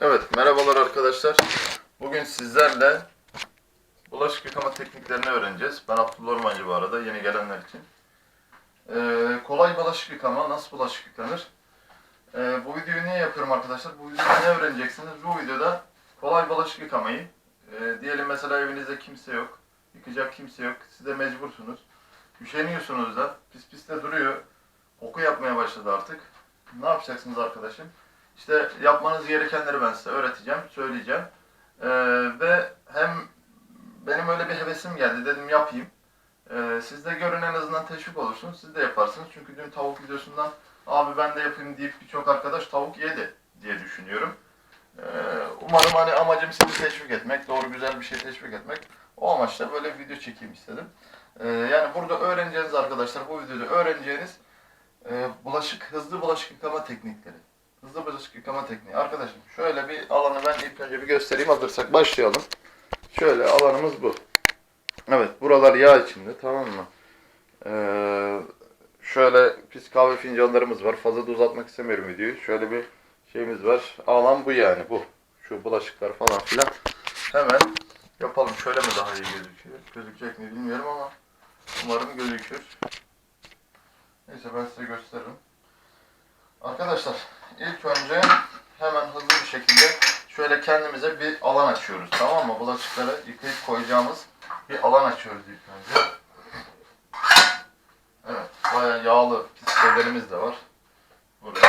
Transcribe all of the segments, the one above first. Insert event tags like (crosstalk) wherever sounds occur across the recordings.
Evet, merhabalar arkadaşlar. Bugün sizlerle bulaşık yıkama tekniklerini öğreneceğiz. Ben Abdullah Ormancı bu arada, yeni gelenler için. Ee, kolay bulaşık yıkama, nasıl bulaşık yıkanır? Ee, bu videoyu niye yapıyorum arkadaşlar? Bu videoda ne öğreneceksiniz? Bu videoda kolay bulaşık yıkamayı, e, diyelim mesela evinizde kimse yok, yıkacak kimse yok, siz de mecbursunuz. Üşeniyorsunuz da, pis pis de duruyor, koku yapmaya başladı artık. Ne yapacaksınız arkadaşım? İşte yapmanız gerekenleri ben size öğreteceğim, söyleyeceğim. Ee, ve hem benim öyle bir hevesim geldi, dedim yapayım. Ee, siz de görün en azından teşvik olursunuz, siz de yaparsınız. Çünkü dün tavuk videosundan abi ben de yapayım deyip birçok arkadaş tavuk yedi diye düşünüyorum. Ee, umarım hani amacım sizi teşvik etmek, doğru güzel bir şey teşvik etmek. O amaçla böyle bir video çekeyim istedim. Ee, yani burada öğreneceğiniz arkadaşlar, bu videoda öğreneceğiniz e, bulaşık, hızlı bulaşık yıkama teknikleri. Hızlı bulaşık yıkama tekniği. Arkadaşım şöyle bir alanı ben ilk önce bir göstereyim hazırsak başlayalım. Şöyle alanımız bu. Evet buralar yağ içinde tamam mı? Ee, şöyle pis kahve fincanlarımız var. Fazla da uzatmak istemiyorum videoyu. Şöyle bir şeyimiz var. Alan bu yani bu. Şu bulaşıklar falan filan. Hemen yapalım. Şöyle mi daha iyi gözüküyor? Gözükecek mi bilmiyorum ama umarım gözükür. Neyse ben size gösteririm. Arkadaşlar ilk önce hemen hızlı bir şekilde şöyle kendimize bir alan açıyoruz tamam mı? Bulaşıkları yıkayıp koyacağımız bir alan açıyoruz ilk önce. Evet bayağı yağlı pis şeylerimiz de var. Burada.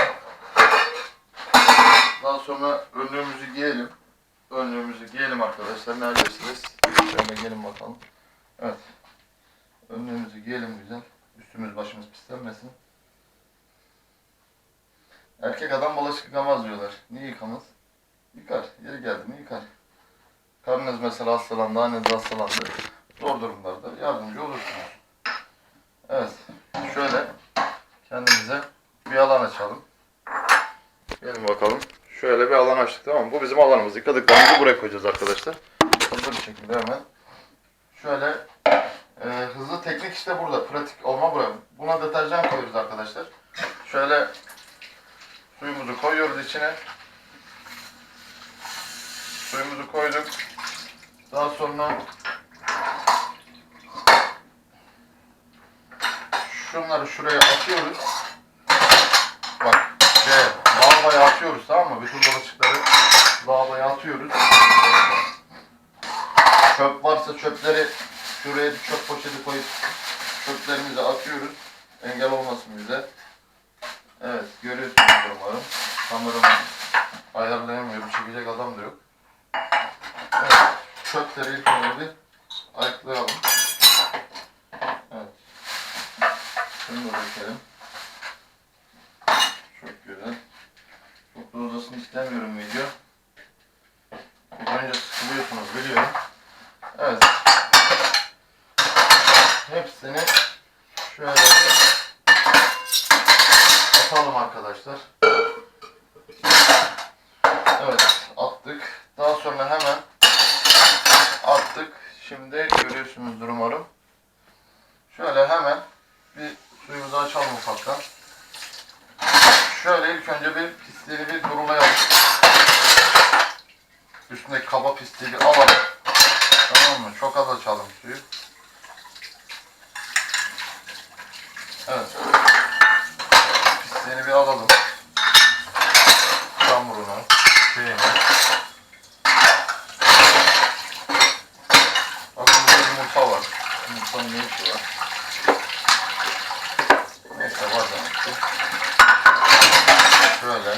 Daha sonra önlüğümüzü giyelim. Önlüğümüzü giyelim arkadaşlar. Neredesiniz? Şöyle gelin bakalım. Evet. Önlüğümüzü giyelim güzel. Üstümüz başımız pislenmesin. Erkek adam bulaşık yıkamaz diyorlar. Niye yıkamaz? Yıkar. Yeri geldi mi yıkar. Karnınız mesela hastalandı, anneniz hastalandı. Zor durumlarda yardımcı olursunuz. Evet. Şöyle kendimize bir alan açalım. Gelin bakalım. Şöyle bir alan açtık tamam mı? Bu bizim alanımız. Yıkadıklarımızı buraya koyacağız arkadaşlar. Hızlı bir şekilde hemen. Şöyle e, hızlı teknik işte burada. Pratik olma buraya. Buna deterjan koyuyoruz arkadaşlar. Şöyle Suyumuzu koyuyoruz içine. Suyumuzu koyduk. Daha sonra şunları şuraya atıyoruz. Bak şey, lavaboya atıyoruz tamam mı? Bütün bulaşıkları lavaboya atıyoruz. Çöp varsa çöpleri şuraya bir çöp poşeti koyup çöplerimizi atıyoruz. Engel olmasın bize. Evet, görüyorsunuz umarım. Kameramı ayarlayamıyorum, çekecek adam da yok. Evet, çöpleri ilk önce bir ayıklayalım. Evet. Şunu da dökelim. Çok güzel. Çok da uzasın istemiyorum video. Bir önce sıkılıyorsunuz biliyorum. Evet. Hepsini şöyle bir atalım arkadaşlar. Evet attık. Daha sonra hemen attık. Şimdi görüyorsunuzdur umarım. Şöyle hemen bir suyumuzu açalım ufaktan. Şöyle ilk önce bir pisliğini bir durulayalım. Üstündeki kaba pisliği alalım. Tamam mı? Çok az açalım suyu. Evet. Pisliğini bir alalım. Çamurunu, şeyini. Bakın burada yumurta var. Yumurtanın ne işi var? Neyse var demek ki. Şöyle.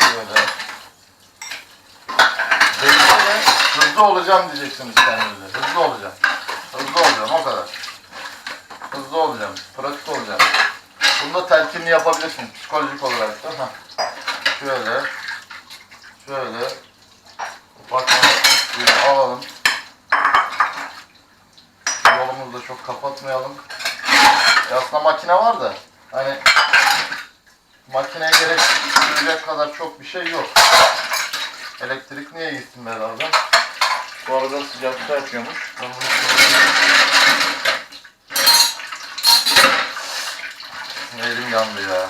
Şöyle. Benimle hızlı olacağım diyeceksiniz kendinize. Hızlı olacağım. Hızlı olacağım o kadar. Hızlı olacağım, pratik olacağım. Bunu da telkinli yapabilirsin psikolojik olarak da. Şöyle, şöyle, suyu alalım. Yolumuzu da çok kapatmayalım. E aslında makine var da, hani makineye gerek duyacak kadar çok bir şey yok. Elektrik niye gitsin beraber? Bu arada sıcakta yapıyormuş. Elim yandı ya.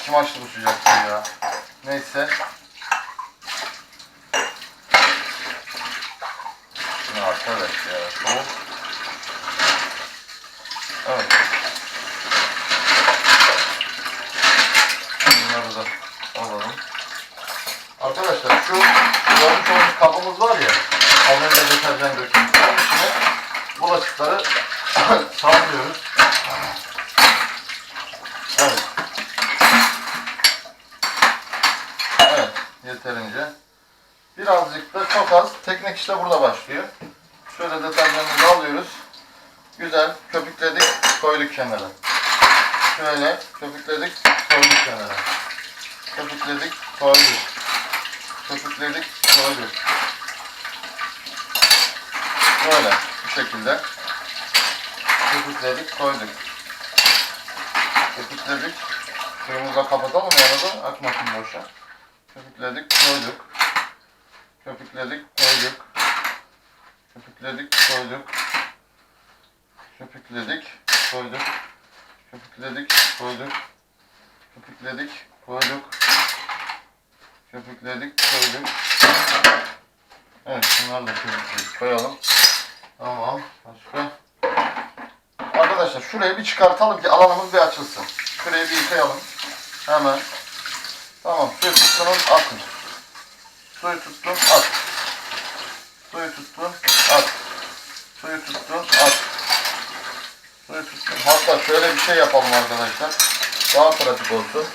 İçim açtı bu sıcak su ya. Neyse. Ya arkadaş ya. Soğuk. Evet. Bunları da alalım. Arkadaşlar şu olduğunuz kabımız var ya. Az önce deterjan döküyoruz. Onun içine bulaşıkları (laughs) sallıyoruz. Evet. Evet. Yeterince. Birazcık da çok az. Teknik işte burada başlıyor. Şöyle deterjanımızı alıyoruz. Güzel köpükledik, koyduk kenara. Şöyle köpükledik, koyduk kenara. Köpükledik, koyduk. Köpükledik, koyduk. Böyle bu şekilde köpükledik, koyduk. Köpükledik. Suyumuzu kapatalım arada akmasın boşa. Köpükledik, koyduk. Köpükledik, koyduk. Köpükledik, koyduk. Köpükledik, koyduk. Köpükledik, koyduk. Köpükledik, koyduk. Köpükledik, koyduk. Evet, şunları da köpükledik, koyalım. Tamam, başka. Arkadaşlar şurayı bir çıkartalım ki alanımız bir açılsın. Şurayı bir yıkayalım. Hemen. Tamam, suyu tuttunuz, atın. Suyu tuttun, at. Suyu tuttun, at. Suyu tuttun, at. Suyu tuttun. Hatta şöyle bir şey yapalım arkadaşlar. Daha pratik olsun.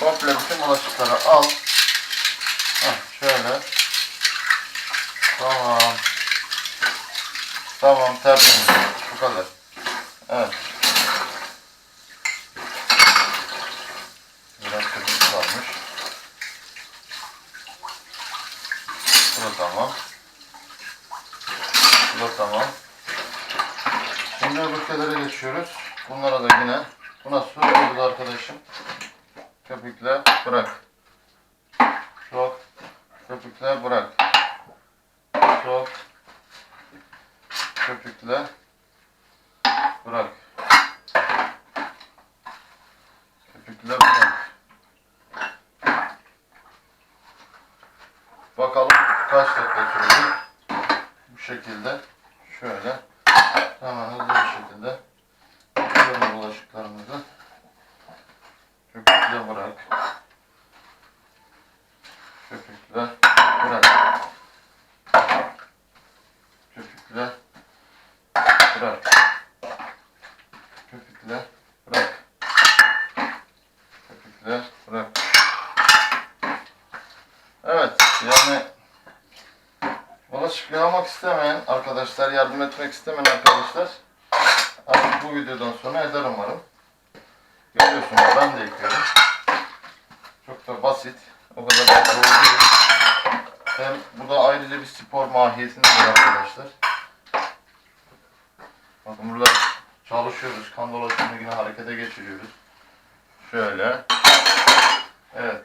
Komple bütün bulaşıkları al. Şöyle. Tamam. Tamam tertemiz. Bu kadar. Evet. Biraz köpük kalmış. Bu da tamam. Bu da tamam. Şimdi öbürkelere geçiyoruz. Bunlara da yine. Buna su veriyoruz arkadaşım. Köpükle bırak. Köpükle bırak. Çok. Köpükle bırak. Köpükle bırak. Bakalım kaç dakika sürecek. Bu şekilde şöyle hemen hızlı bir şekilde şöyle bulaşıklarımızı köpükle bırak. Köpükle bırak. Köpükle bırak. Köpükle bırak. Köpükle bırak. Evet yani bulaşık istemeyen arkadaşlar, yardım etmek istemeyen arkadaşlar artık bu videodan sonra eder umarım. Görüyorsunuz ben de yıkıyorum. Çok da basit. O kadar da zor değil. Hem bu da ayrıca bir spor mahiyetinde arkadaşlar. Bakın burada çalışıyoruz. Kan dolaşımını yine harekete geçiriyoruz. Şöyle. Evet.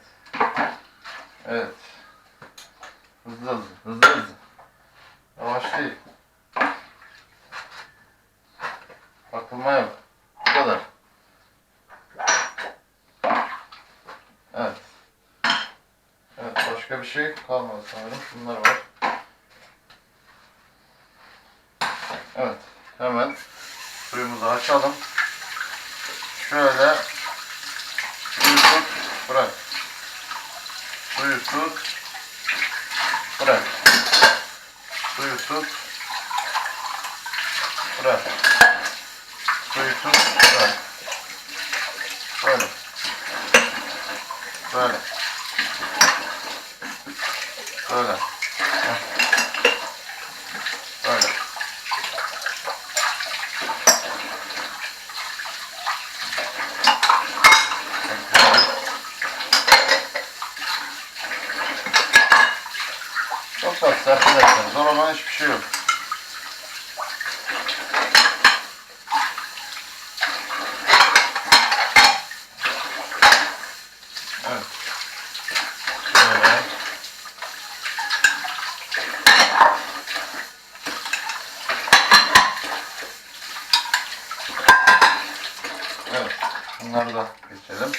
Evet. Hızlı hızlı. Hızlı hızlı. Yavaş değil. Bakılma yok. Bu kadar. Evet. Evet başka bir şey kalmadı sanırım. Şunlar var. Evet. Hemen suyumuzu açalım. Şöyle suyu tut, bırak. Suyu tut, bırak. Suyu tut, bırak. Suyu tut, bırak. Böyle. Böyle. Böyle. Böyle. Çok basit arkadaşlar. Olan hiçbir şey yok. Evet. Böyle. Evet. Bunları da geçelim.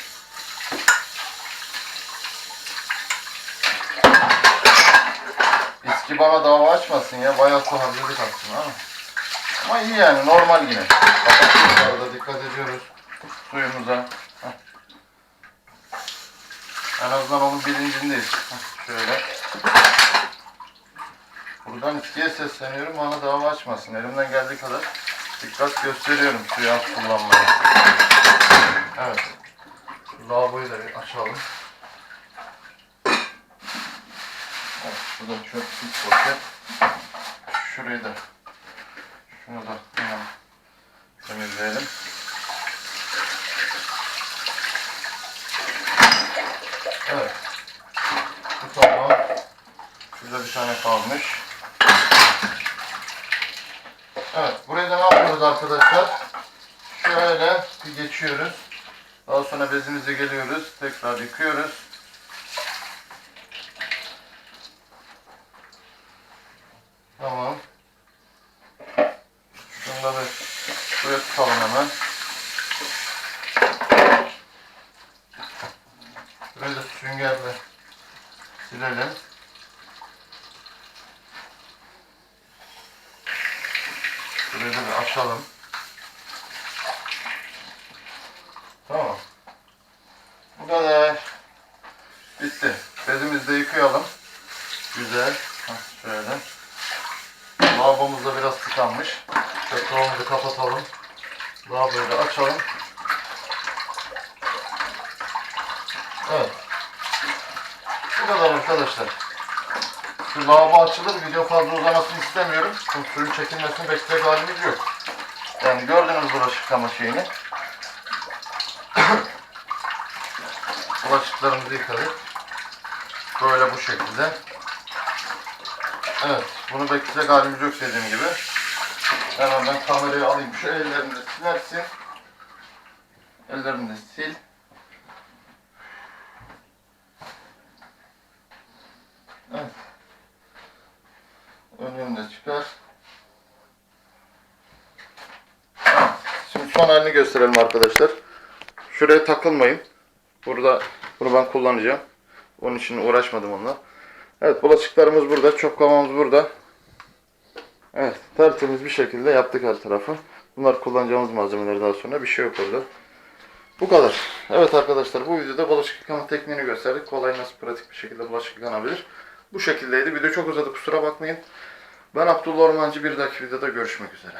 Bana dava açmasın ya. Bayağı harcadık aslında ama. Ama iyi yani normal yine. Kapatıyoruz dikkat ediyoruz suyumuza. Heh. En azından onun bilincindeyiz. Heh, Şöyle. Buradan iskiye sesleniyorum bana dava açmasın. Elimden geldiği kadar dikkat gösteriyorum suyu az kullanmaya. Evet. Lavaboyu da bir açalım. Evet, bu da çöp pis poşet. Şurayı da şunu da hemen temizleyelim. Evet. Bu tamam. Şurada bir tane kalmış. Evet, buraya da ne yapıyoruz arkadaşlar? Şöyle bir geçiyoruz. Daha sonra bezimize geliyoruz. Tekrar yıkıyoruz. Tamam. Şunu da bir buraya tutalım hemen. Burayı da süngerle silelim. Burayı da bir açalım. Tamam. Bu kadar. Bitti. Bezimizi de yıkayalım. Güzel. Hah, şöyle. Lavabomuz da biraz tıkanmış. Petrolümüzü kapatalım. Lavaboyu da açalım. Evet. Bu kadar arkadaşlar. Şu lavabo açılır. Video fazla uzamasını istemiyorum. Çünkü suyun çekilmesini bekleyecek halimiz yok. Yani gördünüz bulaşık yıkama şeyini. (coughs) Bulaşıklarımızı yıkadık. Böyle bu şekilde. Evet, bunu bekleyecek halimiz yok dediğim gibi. Hemen ben kamerayı alayım. Şu ellerini silersin. Ellerini de sil. Evet. De çıkar. Şimdi son halini gösterelim arkadaşlar. Şuraya takılmayın. Burada bunu ben kullanacağım. Onun için uğraşmadım onunla. Evet bulaşıklarımız burada. Çöp kovamız burada. Evet tertemiz bir şekilde yaptık her tarafı. Bunlar kullanacağımız malzemeler daha sonra. Bir şey yok orada. Bu kadar. Evet arkadaşlar bu videoda bulaşık yıkama tekniğini gösterdik. Kolay nasıl pratik bir şekilde bulaşık yıkanabilir. Bu şekildeydi. Video çok uzadı kusura bakmayın. Ben Abdullah Ormancı bir dahaki videoda görüşmek üzere.